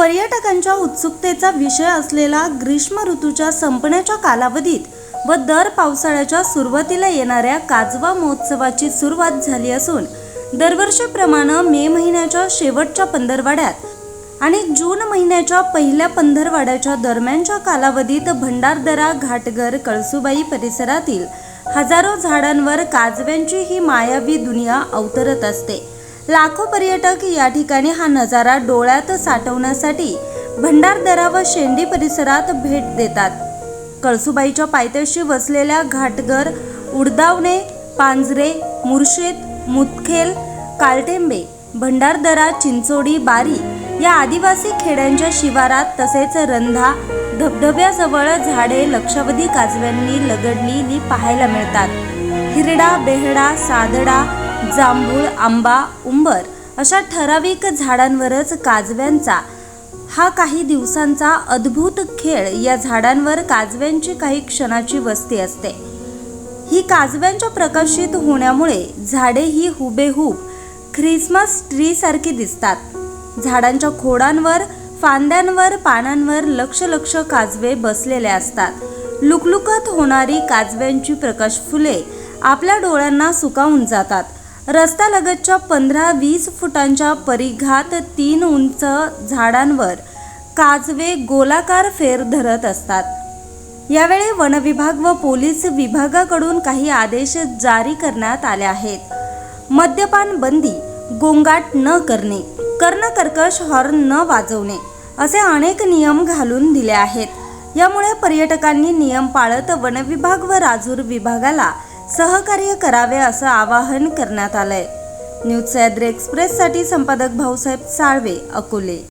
पर्यटकांच्या उत्सुकतेचा विषय असलेला ग्रीष्म ऋतूच्या संपण्याच्या कालावधीत व दर पावसाळ्याच्या सुरुवातीला येणाऱ्या काजवा महोत्सवाची सुरुवात झाली असून दरवर्षीप्रमाणे मे महिन्याच्या शेवटच्या पंधरवाड्यात आणि जून महिन्याच्या पहिल्या पंधरवाड्याच्या दरम्यानच्या कालावधीत भंडारदरा घाटघर कळसुबाई परिसरातील हजारो झाडांवर काजव्यांची ही मायावी दुनिया अवतरत असते. लाखो पर्यटक या ठिकाणी हा नजारा डोळ्यात साठवण्यासाठी भंडारदरा व शेंडी परिसरात भेट देतात. कळसुबाईच्या पायथ्याशी वसलेल्या घाटघर उडदावणे पांजरे मुर्शेद मुतखेल कालटेंबे भंडारदरा चिंचोडी बारी या आदिवासी खेड्यांच्या शिवारात तसेच रंधा धबधब्याजवळ झाडे लक्षावधी काजव्यांनी लगडलेली पाहायला मिळतात. हिरडा बेहडा सादडा जांभूळ आंबा उंबर अशा ठराविक झाडांवरच काजव्यांचा हा काही दिवसांचा अद्भुत खेळ या झाडांवर काजव्यांची काही क्षणाची वस्ती असते. ही काजव्यांच्या प्रकाशित होण्यामुळे झाडे ही हुबेहूब ख्रिसमस ट्री सारखी दिसतात. झाडांच्या खोडांवर फांद्यांवर पानांवर लक्ष लक्ष काजवे बसलेले असतात. लुकलुकत होणारी काजव्यांची प्रकाश फुले आपल्या डोळ्यांना सुकावून जातात. रस्त्यालगतच्या पंधरा वीस फुटांच्या परिघात तीन उंच झाडांवर काजवे गोलाकार फेर धरत असतात. यावेळी वनविभाग व पोलीस विभागाकडून काही आदेश जारी करण्यात आले आहेत. मद्यपान बंदी गोंगाट न करणे कर्ण कर्कश हॉर्न न वाजवणे असे अनेक नियम घालून दिले आहेत. यामुळे पर्यटकांनी नियम पाळत वनविभाग व राजूर विभागाला सहकार्य करावे असं आवाहन करण्यात आलंय. न्यूज सह्याद्री एक्सप्रेससाठी संपादक भाऊसाहेब साळवे अकोले.